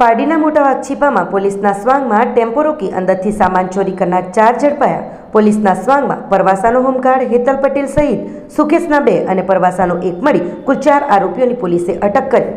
પારડીના મોટા વાઘછીપામાં પોલીસના સ્વાંગમાં ટેમ્પો રોકી અંદરથી સામાન ચોરી કરનાર ચાર ઝડપાયા. પોલીસના સ્વાંગમાં પરવાસાનો હોમગાર્ડ હેતલ પટેલ સહિત સુકેશના બે અને પરવાસાનો એક મળી કુલ ચાર આરોપીઓની પોલીસે અટક કરી.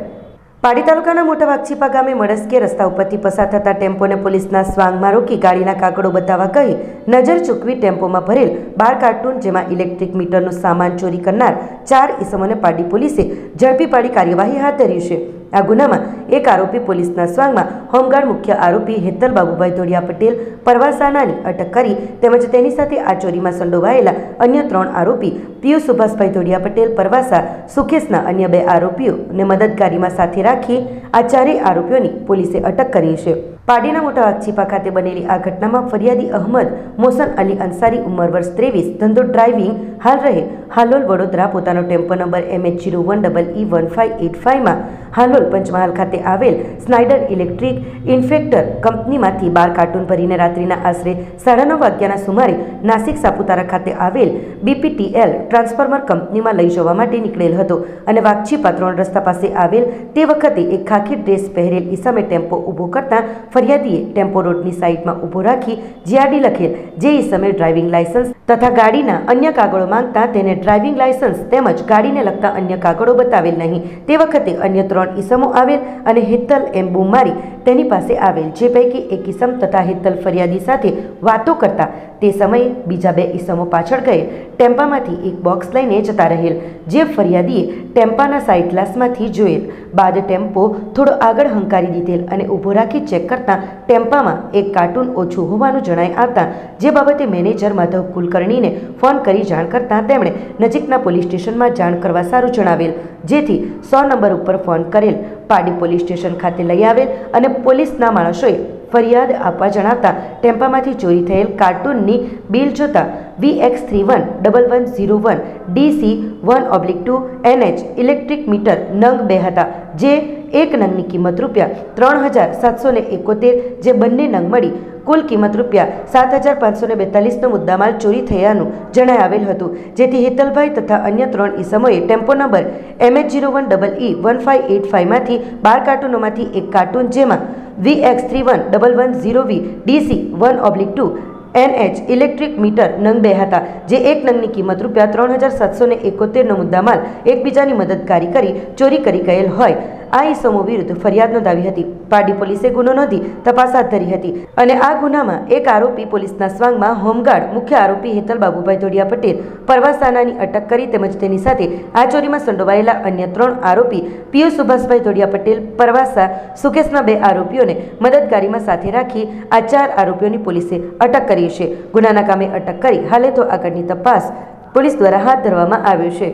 પાડી તાલુકાના મોટા વાઘછીપા ગામે મળસ્કે રસ્તા ઉપરથી પસાર થતા ટેમ્પોને પોલીસના સ્વાંગમાં રોકી ગાડીના કાગળો બતાવવા કહી નજર ચૂકવી ટેમ્પોમાં ભરેલ બાર કાર્ટૂન જેમાં ઇલેક્ટ્રિક મીટરનો સામાન ચોરી કરનાર ચાર ઈસમોને પાડી પોલીસે ઝડપી પાડી કાર્યવાહી હાથ ધરી છે. આ ગુનામાં એક આરોપી પોલીસના સ્વાંગમાં હોમગાર્ડ મુખ્ય આરોપી હેતલ બાબુભાઈ ધોડિયા પટેલ પરવાસાનાની અટક કરી તેમજ તેની સાથે આ ચોરીમાં સંડોવાયેલા અન્ય ત્રણ આરોપી પિયુ સુભાષભાઈ ધોડિયા પટેલ, પરવાસા, સુકેશના અન્ય બે આરોપીઓને મદદગારીમાં સાથે રાખી આ ચારેય આરોપીઓની પોલીસે અટક કરી છે. પાડીના મોટા વાઘછીપા ખાતે બનેલી આ ઘટનામાં ફરિયાદી અહમદ મોસન અલી અંસારી ઉંમર વર્ષ ત્રેવીસ, ધંધો ડ્રાઇવિંગ, હાલ રહે હાલોલ વડોદરા પોતાનો tempo number M H zero one double E one five eight ફાઇવમાં Halol Panchmahal ખાતે આવેલ સ્નાઇડર ઇલેક્ટ્રિક ઇન્ફેક્ટર કંપનીમાંથી બાર કાર્ટૂન ભરીને રાત્રિના આશરે સાડા નવ વાગ્યાના સુમારે નાસિક સાપુતારા ખાતે આવેલ બીપીટીએલ ટ્રાન્સફોર્મર કંપનીમાં લઈ જવા માટે નીકળેલ હતો અને વાઘછી પાત્રોણ રસ્તા પાસે આવેલ તે વખતે એક ખાખી ડ્રેસ પહેરેલ ઈસમે ટેમ્પો ઊભો કરતાં ફરિયાદીએ ટેમ્પો રોડની સાઈડમાં ઊભો રાખી જીઆરડી લખેલ જે ઈસમે ડ્રાઇવિંગ લાયસન્સ તથા ગાડીના અન્ય કાગળો માંગતા તેને ડ્રાઇવિંગ લાયસન્સ તેમજ ગાડીને લગતા અન્ય કાગળો બતાવેલ નહીં. તે વખતે અન્ય ત્રણ ઈસમો આવેલ અને હેતલ એમ બૂમ મારી તેની પાસે આવેલ, જે પૈકી એક ઇસમ તથા હેતલ ફરિયાદી સાથે વાતો કરતા તે સમયે બીજા બે ઈસમો પાછળ ગયેલ ટેમ્પામાંથી એક બોક્સ લઈને જતા રહેલ, જે ફરિયાદીએ ટેમ્પાના સાઇડ ગ્લાસમાંથી જોયેલ. બાદ ટેમ્પો થોડો આગળ હંકારી દીધેલ અને ઊભો રાખી ચેક કરતાં ટેમ્પામાં એક કાર્ટૂન ઓછું હોવાનું જણાઈ આવતા, જે બાબતે મેનેજર માધવ કુલકર્ણીને ફોન કરી જાણ કરતાં તેમણે નજીકના પોલીસ સ્ટેશનમાં જાણ કરવા સારું જણાવેલ, જેથી સો નંબર ઉપર ફોન કરેલ. પાડી પોલીસ સ્ટેશન ખાતે લઈ આવેલ અને પોલીસના માણસોએ ફરિયાદ આપવા જણાવતા ટેમ્પામાંથી ચોરી થયેલ કાર્ટૂનની બિલ જોતા V X three one double one zero one DC one oblique two NH electric meter નંગ બે હતા, જે એક નંગની કિંમત રૂપિયા ત્રણ હજાર સાતસો ને એકોતેર, જે બંને નંગ મળી કુલ કિંમત રૂપિયા સાત હજાર પાંચસો ને બેતાલીસનો મુદ્દામાલ ચોરી થયાનું જણાય આવેલ હતું, જેથી હેતલભાઈ તથા અન્ય ત્રણ ઈસમોએ tempo number MH zero one double E one five eight ફાઇવમાંથી બાર કાર્ટૂનોમાંથી એક કાર્ટૂન જેમાં V X three one double one zero V DC one oblique two NH electric meter નંગ બે હતા, જે એક નંગની કિંમત રૂપિયા ત્રણ હજાર સાતસો ને એકોતેરનો મુદ્દામાલ એકબીજાની મદદકારી કરી, ચોરી કરી ગયેલ હોય. આ ઈસમો વિરુદ્ધ ફરિયાદ નોંધાવી હતી. પારડી પોલીસે ગુનો નોંધી તપાસ હાથ ધરી હતી અને આ ગુનામાં એક આરોપી પોલીસના સ્વાંગમાં હોમગાર્ડ મુખ્ય આરોપી હેતલ બાબુભાઈ ધોડિયા પટેલ પરવાસાનાની અટક કરી તેમજ તેની સાથે આ ચોરીમાં સંડોવાયેલા અન્ય ત્રણ આરોપી પીયુ સુભાષભાઈ ધોડિયા પટેલ, પરવાસા, સુકેશના બે આરોપીઓને મદદગારીમાં સાથે રાખી આ ચાર આરોપીઓની પોલીસે અટક કરી છે. ગુનાના કામે અટક કરી હાલે તો આગળની તપાસ પોલીસ દ્વારા હાથ ધરવામાં આવ્યો છે.